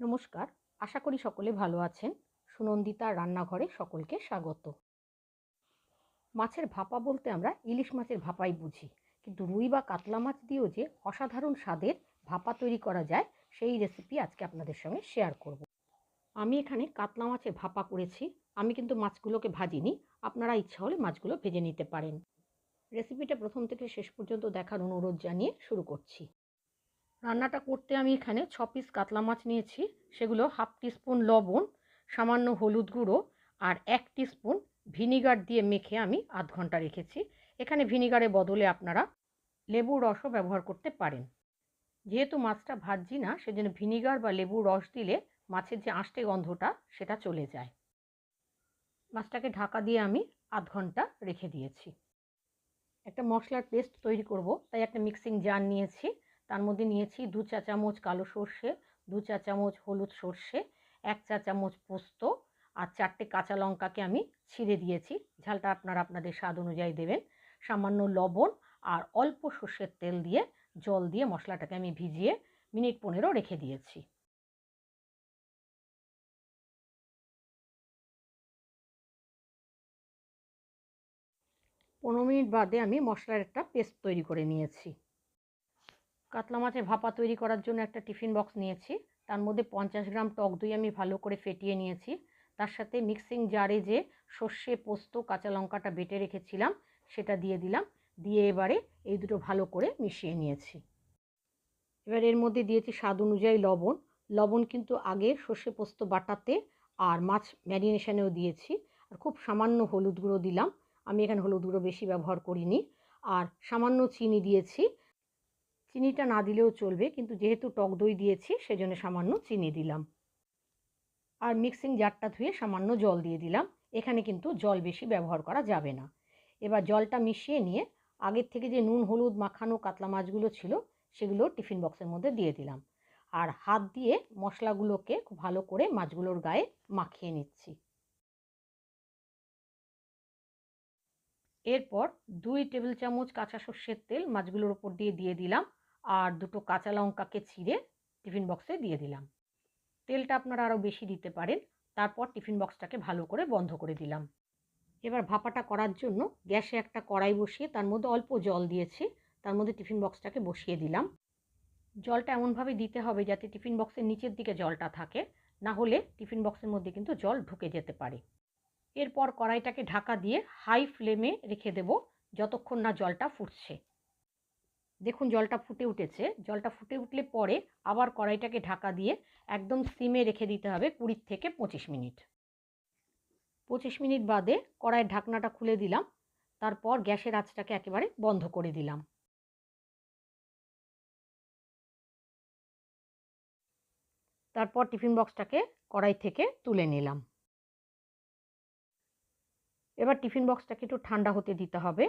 নমস্কার, আশা করি সকলে ভালো আছেন। সুনন্দিতা রান্নাঘরে সকলকে স্বাগত। মাছের ভাপা বলতে আমরা ইলিশ মাছের ভাপাই বুঝি। কিন্তু রুই বা কাতলা মাছ দিয়েও যে অসাধারণ স্বাদের ভাপা তৈরি করা যায়, সেই রেসিপি আজকে আপনাদের সঙ্গে শেয়ার করব। আমি এখানে কাতলা মাছের ভাপা করেছি। আমি কিন্তু মাছগুলোকে ভাজিনি। আপনারা ইচ্ছা হলে মাছগুলো ভেজে নিতে পারেন। রেসিপিটা প্রথম থেকে শেষ পর্যন্ত দেখার অনুরোধ জানিয়ে শুরু করছি। রান্নাটা করতে আমি এখানে ছ পিস কাতলা মাছ নিয়েছি। সেগুলো হাফ টিস্পুন লবণ, সামান্য হলুদ গুঁড়ো আর এক টিস্পুন ভিনিগার দিয়ে মেখে আমি আধ ঘণ্টা রেখেছি। এখানে ভিনিগারের বদলে আপনারা লেবুর রসও ব্যবহার করতে পারেন। যেহেতু মাছটা ভাজছি না, সেজন্য ভিনিগার বা লেবুর রস দিলে মাছের যে আঁশটে গন্ধটা, সেটা চলে যায়। মাছটাকে ঢাকা দিয়ে আমি আধ ঘণ্টা রেখে দিয়েছি। একটা মশলার পেস্ট তৈরি করব, তাই একটা মিক্সিং জার নিয়েছি। তার মধ্যে নিয়েছি দু চা চামচ কালো সর্ষে, দু চা চামচ হলুদ সর্ষে, এক চা চামচ পোস্ত আর চারটে কাঁচা লঙ্কাকে আমি ছিঁড়ে দিয়েছি। ঝালটা আপনারা আপনাদের স্বাদ অনুযায়ী দেবেন। সামান্য লবণ আর অল্প সর্ষের তেল দিয়ে, জল দিয়ে মশলাটাকে আমি ভিজিয়ে মিনিট পনেরো রেখে দিয়েছি। পনেরো মিনিট বাদে আমি মশলার একটা পেস্ট তৈরি করে নিয়েছি। কাতলা মাছের ভাপা তৈরি করার জন্য একটা টিফিন বক্স নিয়েছি। তার মধ্যে পঞ্চাশ গ্রাম টক দই আমি ভালো করে ফেটিয়ে নিয়েছি। তার সাথে মিক্সিং জারে যে সর্ষে, পোস্ত, কাঁচা লঙ্কাটা বেটে রেখেছিলাম, সেটা দিয়ে দিলাম। দিয়ে এবারে এই দুটো ভালো করে মিশিয়ে নিয়েছি। এবার এর মধ্যে দিয়েছি স্বাদ অনুযায়ী লবণ। লবণ কিন্তু আগে সর্ষে, পোস্ত বাটাতে আর মাছ ম্যারিনেশনেও দিয়েছি। আর খুব সামান্য হলুদ গুঁড়ো দিলাম। আমি এখানে হলুদ গুঁড়ো বেশি ব্যবহার করিনি। আর সামান্য চিনি দিয়েছি। চিনিটা না দিলেও চলবে, কিন্তু যেহেতু টক দই দিয়েছি, সেজন্য সামান্য চিনি দিলাম। আর মিক্সিং জারটা ধুয়ে সামান্য জল দিয়ে দিলাম। এখানে কিন্তু জল বেশি ব্যবহার করা যাবে না। এবার জলটা মিশিয়ে নিয়ে আগের থেকে যে নুন, হলুদ, মাখানো কাতলা মাছগুলো ছিল, সেগুলো টিফিন বক্সের মধ্যে দিয়ে দিলাম। আর হাত দিয়ে মশলাগুলোকে খুব ভালো করে মাছগুলোর গায়ে মাখিয়ে নিচ্ছি। এরপর দুই টেবিল চামচ কাঁচা সর্ষের তেল মাছগুলোর ওপর দিয়ে দিয়ে দিলাম। আর দুটো কাঁচা লঙ্কাকে ছিঁড়ে টিফিন বক্সে দিয়ে দিলাম। তেলটা আপনারা আরও বেশি দিতে পারেন, তারপর টিফিন বক্সটাকে ভালো করে বন্ধ করে দিলাম। এবার ভাপাটা করার জন্য গ্যাসে একটা কড়াই বসিয়ে তার মধ্যে অল্প জল দিয়েছি, তার মধ্যে টিফিন বক্সটাকে বসিয়ে দিলাম। জলটা এমনভাবে দিতে হবে যাতে টিফিন বক্সের নিচের দিকে জলটা থাকে, না হলে টিফিন বক্সের মধ্যে কিন্তু জল ঢুকে যেতে পারে। এরপর কড়াইটাকে ঢাকা দিয়ে হাই ফ্লেমে রেখে দেব, যতক্ষণ না জলটা ফুটছে। দেখুন জলটা ফুটে উঠেছে। জলটা ফুটে উঠলে পরে আবার কড়াইটাকে ঢাকা দিয়ে একদম সিমে রেখে দিতে হবে কুড়ি থেকে পঁচিশ মিনিট। পঁচিশ মিনিট বাদে কড়াইয়ের ঢাকনাটা খুলে দিলাম। তারপর গ্যাসের আঁচটাকে একেবারে বন্ধ করে দিলাম। তারপর টিফিন বক্সটাকে কড়াই থেকে তুলে নিলাম। এবার টিফিন বক্সটাকে একটু ঠান্ডা হতে দিতে হবে।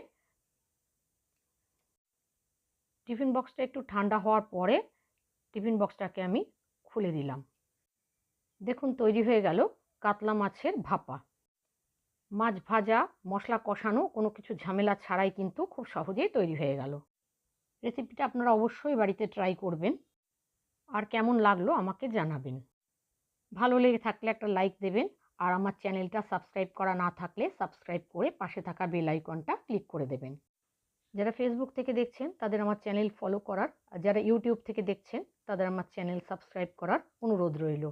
টিফিন বক্সটা একটু ঠান্ডা হওয়ার পরে টিফিন বক্সটাকে আমি খুলে দিলাম। দেখুন তৈরি হয়ে গেল কাতলা মাছের ভাপা। মাছ ভাজা, মশলা কষানো, কোনো কিছু ঝামেলা ছাড়াই কিন্তু খুব সহজেই তৈরি হয়ে গেল। রেসিপিটা আপনারা অবশ্যই বাড়িতে ট্রাই করবেন। আর কেমন লাগল আমাকে জানাবেন। ভালো লেগে থাকলে একটা লাইক দেবেন আর আমার চ্যানেলটা সাবস্ক্রাইব করা না থাকলে সাবস্ক্রাইব করে পাশে থাকা বেল আইকনটা ক্লিক করে দেবেন। যারা ফেসবুক থেকে দেখছেন, তাদের আমার চ্যানেল ফলো করার, আর যারা ইউটিউব থেকে দেখছেন, তাদের আমার চ্যানেল সাবস্ক্রাইব করার অনুরোধ রইল।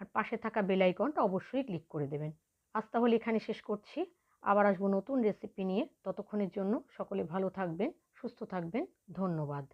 আর পাশে থাকা বেল আইকনটা অবশ্যই ক্লিক করে দেবেন। আজ তাহলে এখানে শেষ করছি। আবার আসব নতুন রেসিপি নিয়ে। ততক্ষণের জন্য সকলে ভালো থাকবেন, সুস্থ থাকবেন। ধন্যবাদ।